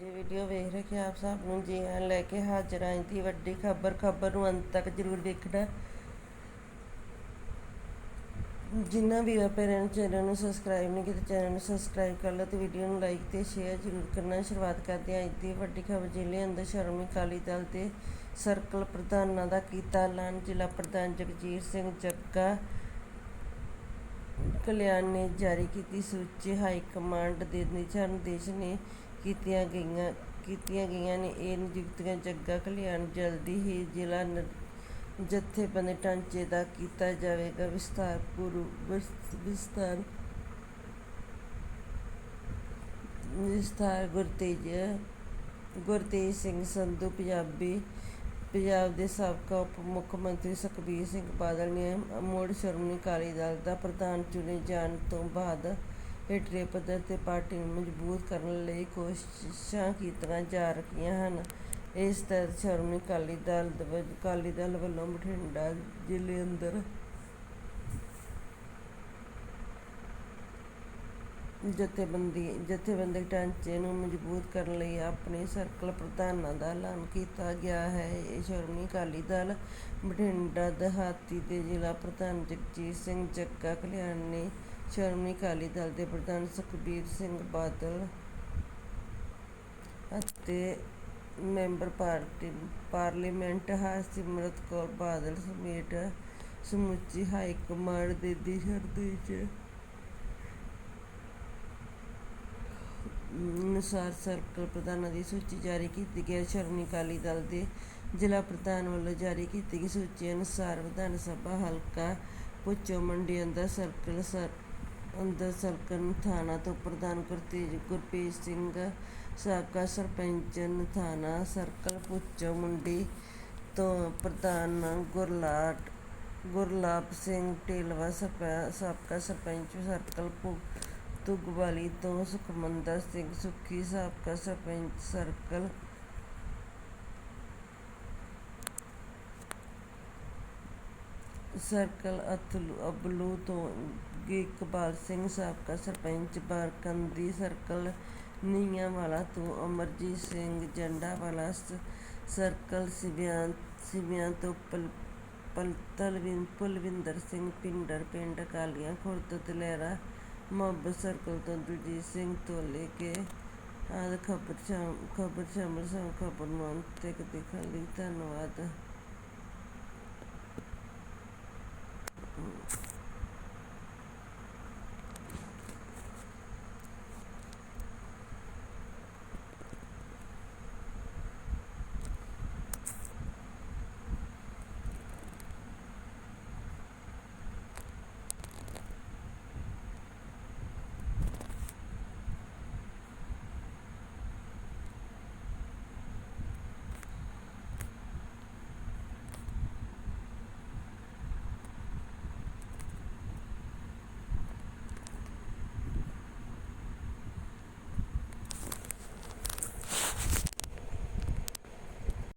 ਇਹ ਵੀਡੀਓ ਵੇਖ ਰਹੇ ਕਿ ਆਪ ਸਭ ਨੂੰ ਜੀ ਆਇਆਂ ਲੈ ਕੇ ਹਾਜ਼ਰ ਆਂ। ਦੀ ਵੱਡੀ ਖਬਰ ਖਬਰ ਨੂੰ ਅੰਤ ਤੱਕ ਜਰੂਰ ਵੇਖਣਾ ਜਿਨ੍ਹਾਂ ਵੀ ਪੇਰੈਂਟ ਚੈਨਲ ਨੂੰ ਸਬਸਕ੍ਰਾਈਬ ਨਹੀਂ ਕੀਤਾ, ਚੈਨਲ ਨੂੰ ਸਬਸਕ੍ਰਾਈਬ ਕਰ ਲਓ ਤੇ ਵੀਡੀਓ ਨੂੰ ਲਾਈਕ ਤੇ ਸ਼ੇਅਰ ਜਰੂਰ ਕਰਨਾ। ਸ਼ੁਰੂਆਤ ਕਰਦੇ ਹਾਂ ਅੱਜ ਦੀ ਵੱਡੀ ਖਬਰ ਜ਼ਿਲ੍ਹੇ ਅੰਦਰ ਸ਼ਰਮੀ ਅਕਾਲੀ ਦਲ ਦੇ ਸਰਕਲ ਪ੍ਰਧਾਨਾਂ ਦਾ ਕੀਤਾ ਐਲਾਨ, ਜ਼ਿਲ੍ਹਾ ਪ੍ਰਧਾਨ ਜਗਜੀਤ ਸਿੰਘ ਜੱਗਾ ਕਲਿਆਣ ਨੇ ਜਾਰੀ ਕੀਤੀ ਸੂਚੀ। ਹਾਈ ਕਮਾਂਡ ਦੇ ਦਿਸ਼ਾ ਨਿਰਦੇਸ਼ ਨੇ ਕੀਤੀਆਂ ਗਈਆਂ ਕੀਤੀਆਂ ਗਈਆਂ ਨੇ। ਇਹ ਨਿਯੁਕਤੀਆਂ ਜੱਗਾ ਕਲਿਆਣ ਜਲਦੀ ਹੀ ਜ਼ਿਲ੍ਹਾ ਜਥੇਬੰਦੀ ਢਾਂਚੇ ਦਾ ਕੀਤਾ ਜਾਵੇਗਾ। ਵਿਸਤਾਰ ਪੂਰੂ ਵਿਸਤਾਰ ਵਿਸਤਾਰ ਗੁਰਤੇਜ ਗੁਰਤੇਜ ਸਿੰਘ ਸੰਧੂ ਪੰਜਾਬੀ, ਪੰਜਾਬ ਦੇ ਸਾਬਕਾ ਉਪ ਮੁੱਖ ਮੰਤਰੀ ਸੁਖਬੀਰ ਸਿੰਘ ਬਾਦਲ ਨੇ ਮੁੜ ਸ਼੍ਰੋਮਣੀ ਅਕਾਲੀ ਦਲ ਦਾ ਪ੍ਰਧਾਨ ਚੁਣੇ ਜਾਣ ਤੋਂ ਬਾਅਦ ਹੇਠਲੇ ਪੱਧਰ ਤੇ ਪਾਰਟੀ ਨੂੰ ਮਜ਼ਬੂਤ ਕਰਨ ਲਈ ਕੋਸ਼ਿਸ਼ਾਂ ਕੀਤੀਆਂ ਜਾ ਰਹੀਆਂ ਹਨ। ਇਸ ਤਹਿਤ ਸ਼੍ਰੋਮਣੀ ਅਕਾਲੀ ਦਲ ਅਕਾਲੀ ਦਲ ਵੱਲੋਂ ਬਠਿੰਡਾ ਜ਼ਿਲ੍ਹੇ ਅੰਦਰ ਜਥੇਬੰਦੀ, ਜਥੇਬੰਦਕ ਢਾਂਚੇ ਨੂੰ ਮਜ਼ਬੂਤ ਕਰਨ ਲਈ ਆਪਣੇ ਸਰਕਲ ਪ੍ਰਧਾਨਾਂ ਦਾ ਐਲਾਨ ਕੀਤਾ ਗਿਆ ਹੈ। ਇਹ ਸ਼੍ਰੋਮਣੀ ਅਕਾਲੀ ਦਲ ਬਠਿੰਡਾ, ਦਿਹਾਤੀ ਦੇ ਜ਼ਿਲ੍ਹਾ ਪ੍ਰਧਾਨ ਜਗਜੀਤ ਸਿੰਘ ਜੱਗਾ ਕਲਿਆਣ ਨੇ ਸ਼੍ਰੋਮਣੀ ਅਕਾਲੀ ਦਲ ਦੇ ਪ੍ਰਧਾਨ ਸੁਖਬੀਰ ਸਿੰਘ ਬਾਦਲ ਅਤੇ member party, parliament Harsimrat Kaur Badal ਸਮੇਤ ਸਮੁੱਚੀ ਹਾਈ ਕਮਾਂਡ ਦੇ ਦਿਸ਼ਾ ਨਿਰਦੇਸ਼ ਅਨੁਸਾਰ ਸਰਕਲ ਪ੍ਰਧਾਨਾਂ ਦੀ ਸੂਚੀ ਜਾਰੀ ਕੀਤੀ ਗਈ ਸ਼੍ਰੋਮਣੀ ਅਕਾਲੀ ਦਲ ਦੇ ਜ਼ਿਲ੍ਹਾ ਪ੍ਰਧਾਨ ਵੱਲੋਂ ਜਾਰੀ ਕੀਤੀ ਗਈ ਸੂਚੀ ਅਨੁਸਾਰ ਵਿਧਾਨ ਸਭਾ ਹਲਕਾ ਪੁੱਚੋ ਮੰਡੀ ਅੰਦਰ ਸਰਕਲ ਸਰ ਅੰਦਰ ਸਰਕਲ ਥਾਣਾ ਤੋਂ ਪ੍ਰਧਾਨ ਗੁਰਤੇਜ ਗੁਰਪ੍ਰੀਤ ਸਿੰਘ, ਸਾਬਕਾ ਸਰਪੰਚ ਥਾਣਾ ਸਰਕਲ ਪੁੱਚੋ ਮੁੰਡੀ ਤੋਂ ਪ੍ਰਧਾਨ ਗੁਰਲਾਟ, ਗੁਰਲਾਪ ਸਿੰਘ ਢੇਲਵਾ ਸਰਪੈ- ਸਾਬਕਾ ਸਰਪੰਚ ਸਰਕਲ ਪੁ, ਤੁਗਵਾਲੀ ਤੋਂ ਸੁਖਮੰਦਰ ਸਿੰਘ ਸੁੱਖੀ, ਸਾਬਕਾ ਸਰਪੰਚ ਸਰਕਲ ਸਰਕਲ ਅਤਲੂ ਅਬਲੂ ਤੋਂ ਇਕਬਾਲ ਸਿੰਘ ਸਾਬਕਾ ਸਰਪੰਚ ਬਾਰਕੰਦੀ ਸਰਕਲ, ਨੀਆਂਵਾਲਾ ਤੋਂ ਅਮਰਜੀਤ ਸਿੰਘ, ਜੰਡਾਵਾਲਾ ਸ- ਸਰਕਲ, ਸਿਵਿਆਂ ਸਿਵਿਆਂ ਤੋਂ ਪਲ ਪਲਤਲਵਿੰ ਪੁਲਵਿੰਦਰ ਸਿੰਘ, ਪਿੰਡਰ, ਪਿੰਡ ਕਾਲੀਆਂ, ਖੁਰਦ, ਦਲੇਰਾ ਮੁਹੱਬਤ ਸਰਕਲ ਤੋਂ ਦਲਜੀਤ ਸਿੰਘ ਤੋਂ ਲੈ ਕੇ ਆਦਿ ਖਬਰ ਸ਼ਾਮ ਖਬਰ ਸ਼ਾਮਲ ਸਭ ਖਬਰ ਨੂੰ ਅੰਤ ਤੱਕ ਦੇਖਣ ਲਈ ਧੰਨਵਾਦ।